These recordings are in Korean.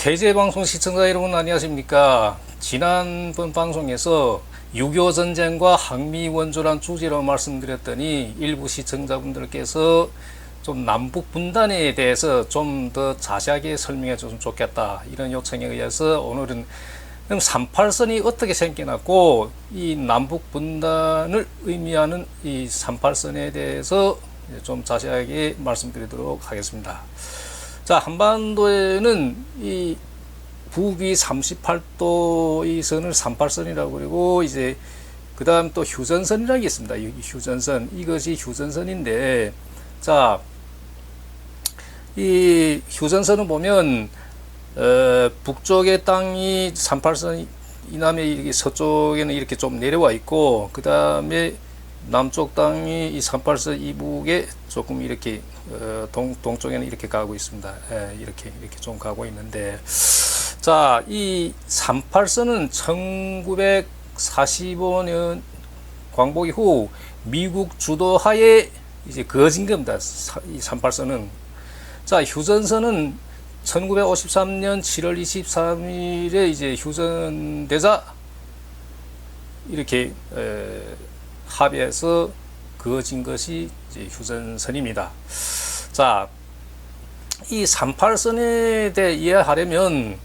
KJ방송 시청자 여러분 안녕하십니까. 지난번 방송에서 6.25 전쟁과 항미 원조란 주제로 말씀드렸더니 일부 시청자분들께서 좀 남북 분단에 대해서 좀 더 자세하게 설명해 줬으면 좋겠다. 이런 요청에 의해서 오늘은 그럼 38선이 어떻게 생겨났고 이 남북 분단을 의미하는 이 38선에 대해서 좀 자세하게 말씀드리도록 하겠습니다. 자, 한반도에는 이 북위 38도 이 선을 38선이라고 그리고 이제 그 다음 또 휴전선이라는 게 있습니다. 이 휴전선. 이것이 휴전선인데, 자, 이 휴전선을 보면, 어, 북쪽의 땅이 38선 이남에 서쪽에는 이렇게 좀 내려와 있고, 그 다음에 남쪽 땅이 이 38선 이북에 조금 이렇게 어, 동, 동쪽에는 이렇게 가고 있습니다. 예, 이렇게 이렇게 좀 가고 있는데 자, 이 38선은 1945년 광복 이후 미국 주도하에 이제 그어진 겁니다. 사- 이 38선은 자, 휴전선은 1953년 7월 23일에 이제 휴전되자 이렇게 에, 합의해서 그어진 것이 휴전선입니다. 자, 이 38선에 대해 이해하려면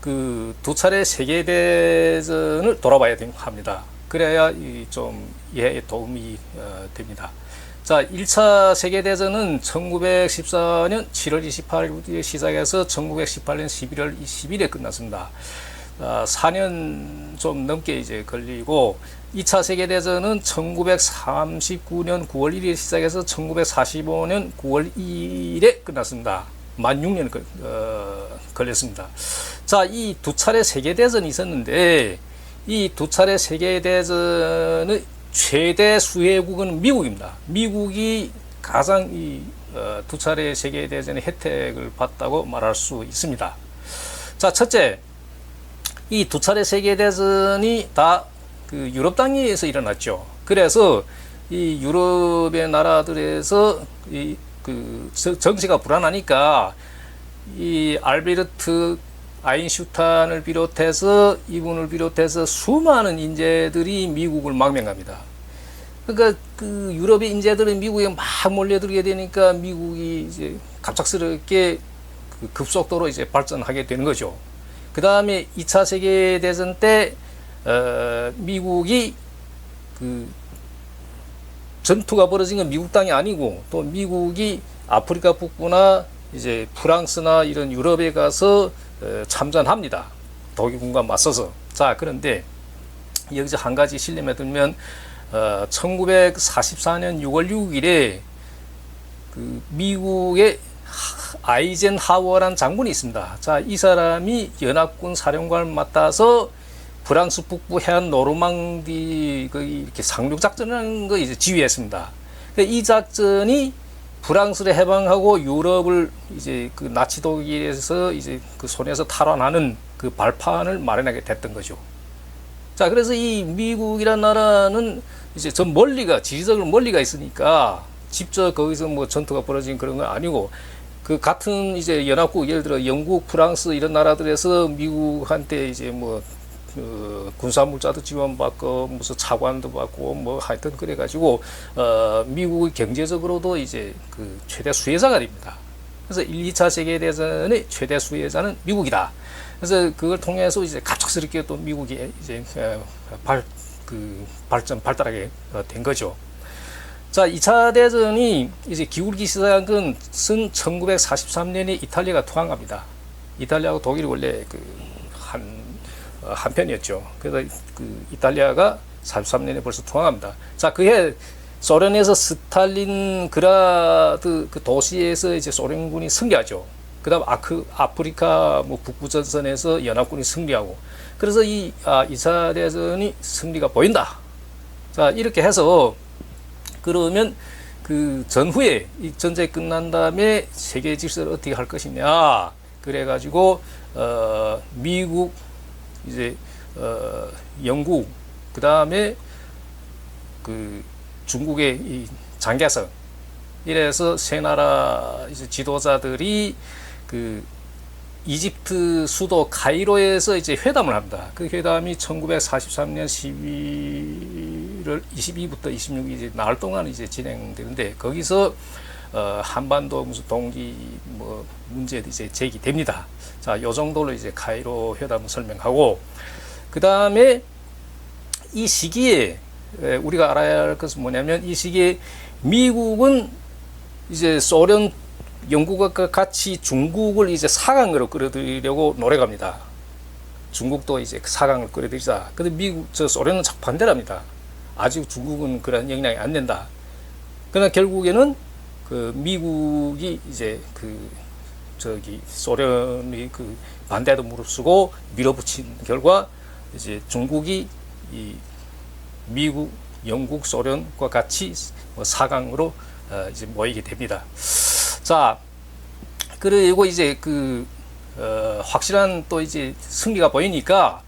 그 두 차례 세계대전을 돌아봐야 된- 합니다. 그래야 이좀 이해에 도움이 어, 됩니다. 자, 1차 세계대전은 1914년 7월 28일부터 시작해서 1918년 11월 20일에 끝났습니다. 아, 4년 좀 넘게 이제 걸리고 2차 세계대전은 1939년 9월 1일 시작해서 1945년 9월 2일에 끝났습니다. 만 6년 걸, 어, 걸렸습니다. 자, 이 두 차례 세계대전이 있었는데 이 두 차례 세계대전의 최대 수혜국은 미국입니다. 미국이 가장 이 어, 두 차례 세계대전의 혜택을 봤다고 말할 수 있습니다. 자, 첫째, 이 두 차례 세계대전이 다 그 유럽 땅에서 일어났죠. 그래서 이 유럽의 나라들에서 이 그 정치가 불안하니까 이 알베르트 아인슈탄을 비롯해서 이분을 비롯해서 수많은 인재들이 미국을 망명합니다. 그러니까 그 유럽의 인재들은 미국에 막 몰려들게 되니까 미국이 이제 갑작스럽게 그 급속도로 이제 발전하게 되는 거죠. 그 다음에 2차 세계대전 때, 어, 미국이 그 전투가 벌어진 건 미국 땅이 아니고 또 미국이 아프리카 북부나 이제 프랑스나 이런 유럽에 가서 어, 참전합니다. 독일군과 맞서서. 자, 그런데 여기서 한 가지 실lem에 들면 어, 1944년 6월 6일에 그 미국의 하- 아이젠하워라는 장군이 있습니다. 자, 이 사람이 연합군 사령관을 맡아서 프랑스 북부 해안 노르망디 그 이렇게 상륙 작전이라는 거 이제 지휘했습니다. 이 작전이 프랑스를 해방하고 유럽을 이제 그 나치 독일에서 이제 그 손에서 탈환하는 그 발판을 마련하게 됐던 거죠. 자, 그래서 이 미국이란 나라는 이제 저 멀리가 지리적으로 멀리가 있으니까 직접 거기서 뭐 전투가 벌어진 그런 건 아니고 그 같은 이제 연합국 예를 들어 영국, 프랑스 이런 나라들에서 미국한테 이제 뭐 그 군사물자도 지원받고 무슨 차관도 받고 뭐 하여튼 그래가지고 어 미국의 경제적으로도 이제 그 최대 수혜자가 됩니다. 그래서 1, 2차 세계대전의 최대 수혜자는 미국이다. 그래서 그걸 통해서 이제 갑작스럽게 또 미국이 이제 어, 발, 그 발전, 발달하게 어, 된 거죠. 자, 2차 대전이 이제 기울기 시작한 건 1943년에 이탈리아가 투항합니다. 이탈리아하고 독일이 원래 그 한편이었죠. 그래서 그 이탈리아가 43년에 벌써 투항합니다. 자, 그해 소련에서 스탈린 그라드 그 도시에서 이제 소련군이 승리하죠. 그다음 아크 아프리카 뭐 북부 전선에서 연합군이 승리하고 그래서 이 아, 2차 대전이 승리가 보인다. 자 이렇게 해서 그러면 그 전후에 이 전쟁 끝난 다음에 세계 질서를 어떻게 할 것이냐 그래가지고 어 미국 이제 어 영국 그 다음에 그 중국의 이 장개성 이래서 세 나라 이제 지도자들이 그 이집트 수도 카이로에서 이제 회담을 합니다. 그 회담이 1943년 11월 22부터 26일 이제 나흘 동안 이제 진행되는데 거기서 어, 한반도 무슨 동기 뭐 문제도 이제 제기됩니다. 자, 요 정도로 이제 카이로 회담을 설명하고 그 다음에 이 시기에 에, 우리가 알아야 할 것은 뭐냐면 이 시기에 미국은 이제 소련 영국과 같이 중국을 이제 사강으로 끌어들이려고 노력합니다. 중국도 이제 사강을 끌어들이자. 근데 미국, 저 소련은 반대랍니다. 아직 중국은 그런 영향이 안 된다. 그러나 결국에는 그 미국이 이제 그 저기 소련이 그 반대도 무릅쓰고 밀어붙인 결과 이제 중국이 이 미국, 영국, 소련과 같이 뭐 사강으로 어 이제 모이게 됩니다. 자, 그리고 이제 그, 어, 확실한 또 이제 승리가 보이니까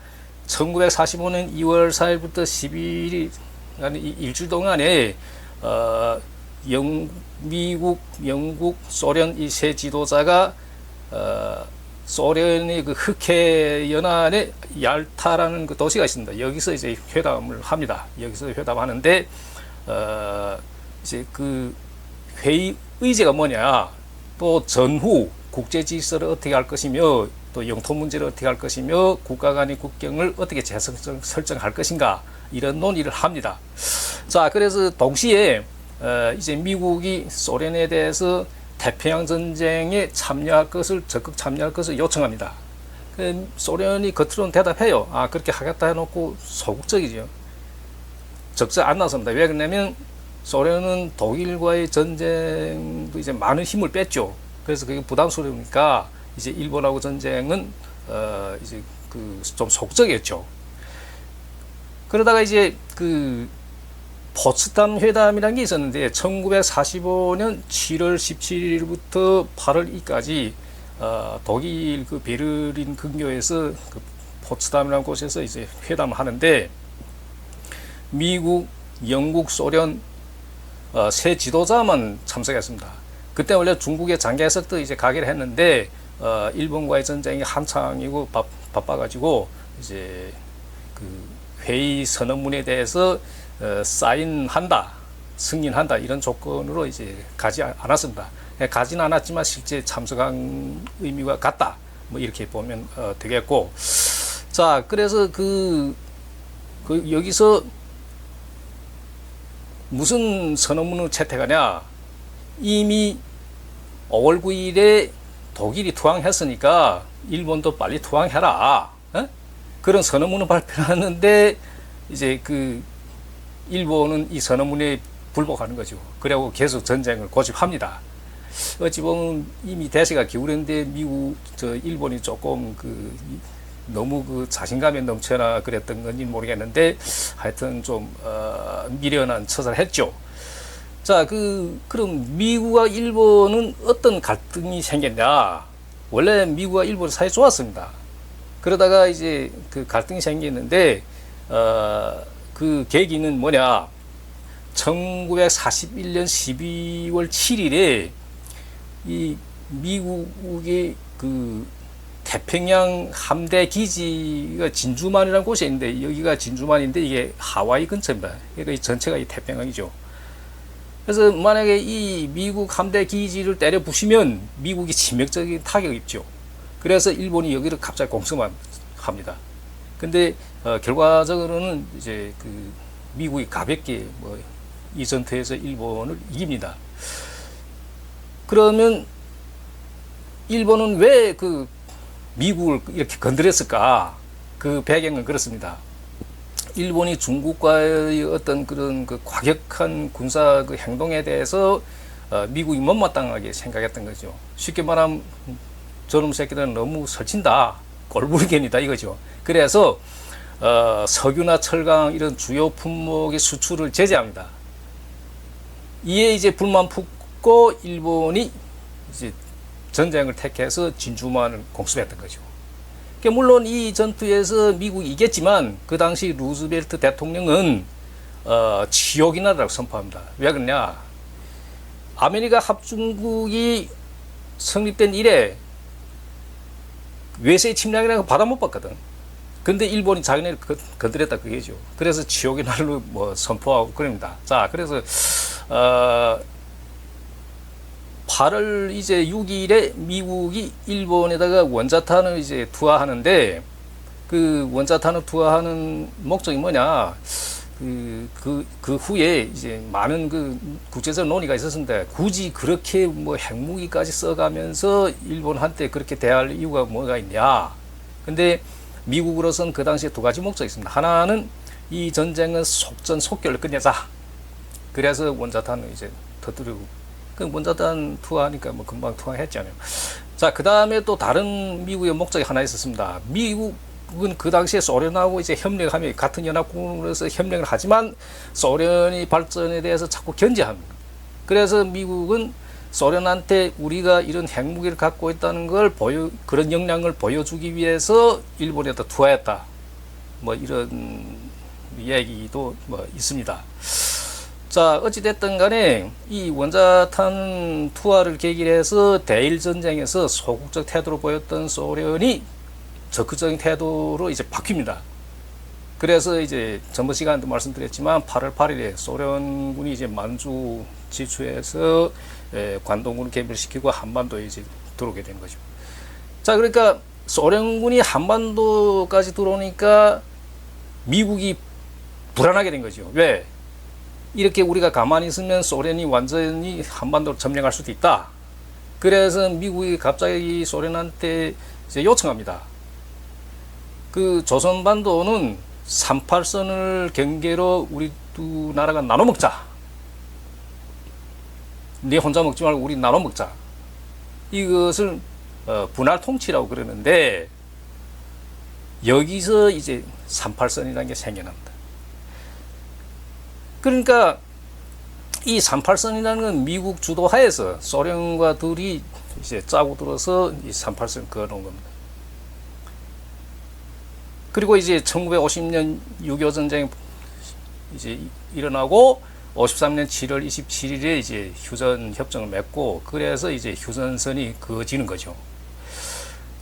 1945년 2월 4일부터 12일, 아니, 이 일주일 동안에, 어, 영, 미국, 영국, 소련 이 세 지도자가, 어, 소련의 그 흑해 연안에 얄타라는 그 도시가 있습니다. 여기서 이제 회담을 합니다. 여기서 회담하는데, 어, 이제 그 회의 의제가 뭐냐 또 전후 국제 질서를 어떻게 할 것이며 또 영토 문제를 어떻게 할 것이며 국가 간의 국경을 어떻게 재설정 설정할 것인가 이런 논의를 합니다. 자 그래서 동시에 어, 이제 미국이 소련에 대해서 태평양 전쟁에 참여할 것을 적극 참여할 것을 요청합니다. 그 소련이 겉으로는 대답해요. 아 그렇게 하겠다 해놓고 소극적이죠. 적극 안 나섭니다. 왜 그러냐면 소련은 독일과의 전쟁도 이제 많은 힘을 뺐죠. 그래서 그게 부담스러우니까 이제 일본하고 전쟁은 어 이제 그좀 속적이었죠. 그러다가 이제 그 포츠담 회담이라는 게 있었는데 1945년 7월 17일부터 8월 2일까지 어 독일 그 베를린 근교에서 그 포츠담이라는 곳에서 이제 회담을 하는데 미국, 영국, 소련 어, 새 지도자만 참석했습니다. 그때 원래 중국의 장기 해석도 이제 가기를 했는데 어, 일본과의 전쟁이 한창이고 바, 바빠가지고 이제 그 회의 선언문에 대해서 어, 사인한다, 승인한다 이런 조건으로 이제 가지 않았습니다. 예, 가지는 않았지만 실제 참석한 의미가 같다. 뭐 이렇게 보면 어, 되겠고, 자 그래서 그, 그 여기서 무슨 선언문을 채택하냐? 이미 5월 9일에 독일이 투항했으니까 일본도 빨리 투항해라. 어? 그런 선언문을 발표하는데 이제 그 일본은 이 선언문에 불복하는 거죠. 그리고 계속 전쟁을 고집합니다. 어찌 보면 이미 대세가 기울었는데 미국 저 일본이 조금 그 너무 그 자신감에 넘쳐나 그랬던 건지 모르겠는데 하여튼 좀 어, 미련한 처사를 했죠. 자, 그 그럼 미국과 일본은 어떤 갈등이 생겼냐? 원래 미국과 일본 사이 좋았습니다. 그러다가 이제 그 갈등이 생겼는데 어, 그 계기는 뭐냐? 1941년 12월 7일에 이 미국의 그 태평양 함대 기지가 진주만이라는 곳이 있는데 여기가 진주만인데 이게 하와이 근처입니다. 그러니까 이 전체가 이 태평양이죠. 그래서 만약에 이 미국 함대 기지를 때려 부시면 미국이 치명적인 타격을 입죠. 그래서 일본이 여기를 갑자기 공습만 합니다. 근데 어, 결과적으로는 이제 그 미국이 가볍게 뭐 이 전투에서 일본을 이깁니다. 그러면 일본은 왜 그 미국을 이렇게 건드렸을까? 그 배경은 그렇습니다. 일본이 중국과의 어떤 그런 그 과격한 군사 그 행동에 대해서 어, 미국이 못마땅하게 생각했던 거죠. 쉽게 말하면 저놈 새끼들은 너무 설친다. 꼴불견이다 이거죠. 그래서 어, 석유나 철강 이런 주요 품목의 수출을 제재합니다. 이에 이제 불만 품고 일본이 이제 전쟁을 택해서 진주만을 공습했던 거죠. 그러니까 물론 이 전투에서 미국이 이겼지만 그 당시 루즈벨트 대통령은 어, 지옥이 나라고 선포합니다. 왜 그러냐? 아메리카 합중국이 성립된 이래 외세 침략이라고 받아 못 봤거든. 근데 일본이 자기네를 건- 건드렸다 그게죠. 그래서 지옥의 날로 뭐 선포하고 그럽니다. 자, 그래서 어 8월 이제 6일에 미국이 일본에다가 원자탄을 이제 투하하는데 그 원자탄을 투하하는 목적이 뭐냐? 그, 그, 그 후에 이제 많은 그 국제적 논의가 있었는데 굳이 그렇게 뭐 핵무기까지 써가면서 일본 한테 그렇게 대할 이유가 뭐가 있냐. 근데 미국으로서는 그 당시에 두 가지 목적이 있습니다. 하나는 이 전쟁은 속전 속결로 끝내자. 그래서 원자탄을 이제 터뜨리고 그 원자탄 투하하니까 뭐 금방 투하했잖아요. 자, 그 다음에 또 다른 미국의 목적이 하나 있었습니다. 미국 은그 당시에 소련하고 이제 협력하며 같은 연합국으로서 협력을 하지만 소련이 발전에 대해서 자꾸 견제합니다. 그래서 미국은 소련한테 우리가 이런 핵무기를 갖고 있다는 걸 보여 그런 역량을 보여주기 위해서 일본에다 투하했다. 뭐 이런 이야기도 뭐 있습니다. 자, 어찌됐든 간에 이 원자탄 투하를 계기로 해서 대일 전쟁에서 소극적 태도를 보였던 소련이 적극적인 태도로 이제 바뀝니다. 그래서 이제 전번 시간에도 말씀드렸지만 8월 8일에 소련군이 이제 만주 지추에서 에, 관동군을 개별시키고 한반도에 이제 들어오게 된 거죠. 자, 그러니까 소련군이 한반도까지 들어오니까 미국이 불안하게 된 거죠. 왜? 이렇게 우리가 가만히 있으면 소련이 완전히 한반도를 점령할 수도 있다. 그래서 미국이 갑자기 소련한테 요청합니다. 그 조선반도는 38선을 경계로 우리 두 나라가 나눠 먹자. 네 혼자 먹지 말고 우리 나눠 먹자. 이것을 어, 분할 통치라고 그러는데 여기서 이제 38선이라는 게 생겨납니다. 그러니까 이 38선이라는 건 미국 주도하에서 소련과 둘이 이제 짜고 들어서 이 38선 그어놓은 겁니다. 그리고 이제 1950년 6.25 전쟁이 이제 일어나고 53년 7월 27일에 이제 휴전 협정을 맺고 그래서 이제 휴전선이 그어지는 거죠.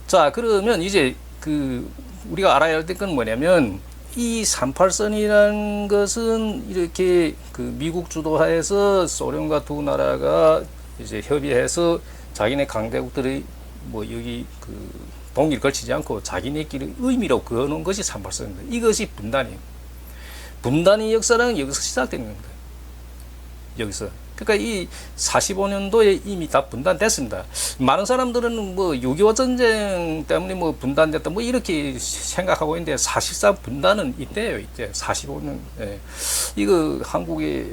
자, 그러면 이제 그 우리가 알아야 될건 뭐냐면 이 38선이라는 것은 이렇게 그 미국 주도하에서 소련과 두 나라가 이제 협의해서 자기네 강대국들이 뭐 여기 그 동일 걸치지 않고 자기네끼리 의미로 그어놓은 것이 38선입니다. 이것이 분단이에요. 분단의 역사는 여기서 시작되는 겁니다. 여기서. 그러니까 이 45년도에 이미 다 분단됐습니다. 많은 사람들은 뭐6.25 전쟁 때문에 뭐 분단됐다 뭐 이렇게 생각하고 있는데 사실상 분단은 이때예요. 이때 45년. 예. 이거 한국의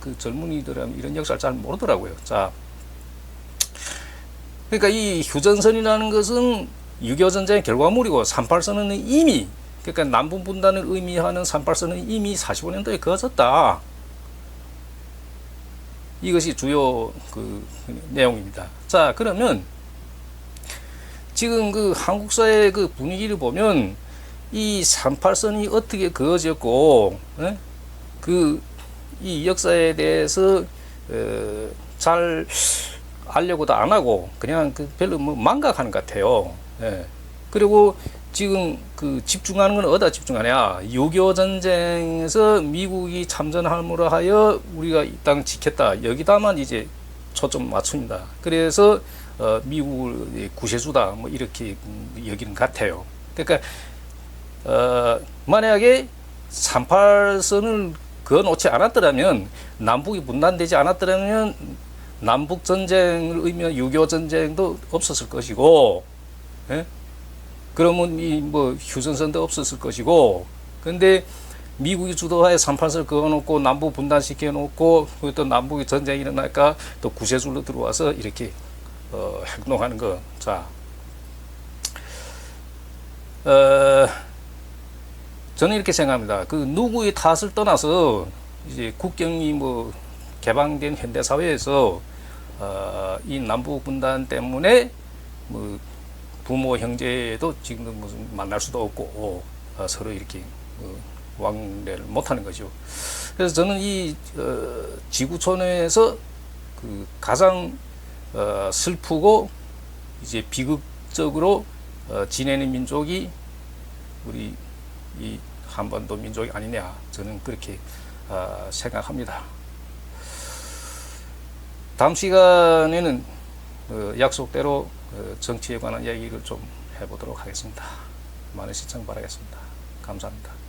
그 젊은이들은 이런 역사를 잘 모르더라고요. 자. 그러니까 이 휴전선이라는 것은 6.25 전쟁의 결과물이고 38선은 이미 그러니까 남북 분단을 의미하는 38선은 이미 45년도에 그어졌다. 이것이 주요 그 내용입니다. 자, 그러면 지금 그 한국사의 그 분위기를 보면 이 38선이 어떻게 그어졌고, 예? 그이 역사에 대해서 어, 잘 알려고도 안 하고 그냥 그 별로 뭐 망각하는 것 같아요. 예. 그리고 지금 그 집중하는 건 어디다 집중하냐? 6.25 전쟁에서 미국이 참전함으로 하여 우리가 이 땅 지켰다. 여기다만 이제 초점 맞춥니다. 그래서 어, 미국을 구세주다. 뭐 이렇게 여기는 같아요. 그러니까 어, 만약에 38선을 그어놓지 않았더라면 남북이 분단되지 않았더라면 남북 전쟁을 의미한 6.25 전쟁도 없었을 것이고, 예? 그러면 이 뭐 휴전선도 없었을 것이고, 근데 미국이 주도하에 38선을 그어놓고 남북 분단시켜 놓고 또 남북이 전쟁이 일어나니까 또 구세줄로 들어와서 이렇게 어, 행동하는 거. 자, 어, 저는 이렇게 생각합니다. 그 누구의 탓을 떠나서 이제 국경이 뭐 개방된 현대 사회에서 어, 이 남북 분단 때문에 뭐 부모 형제도 지금 무슨 만날 수도 없고 어, 서로 이렇게 어, 왕래를 못하는 거죠. 그래서 저는 이 어, 지구촌에서 그 가장 어, 슬프고 이제 비극적으로 어, 지내는 민족이 우리 이 한반도 민족이 아니냐 저는 그렇게 어, 생각합니다. 다음 시간에는 어, 약속대로 어, 정치에 관한 얘기를 좀 해보도록 하겠습니다. 많은 시청 바라겠습니다. 감사합니다.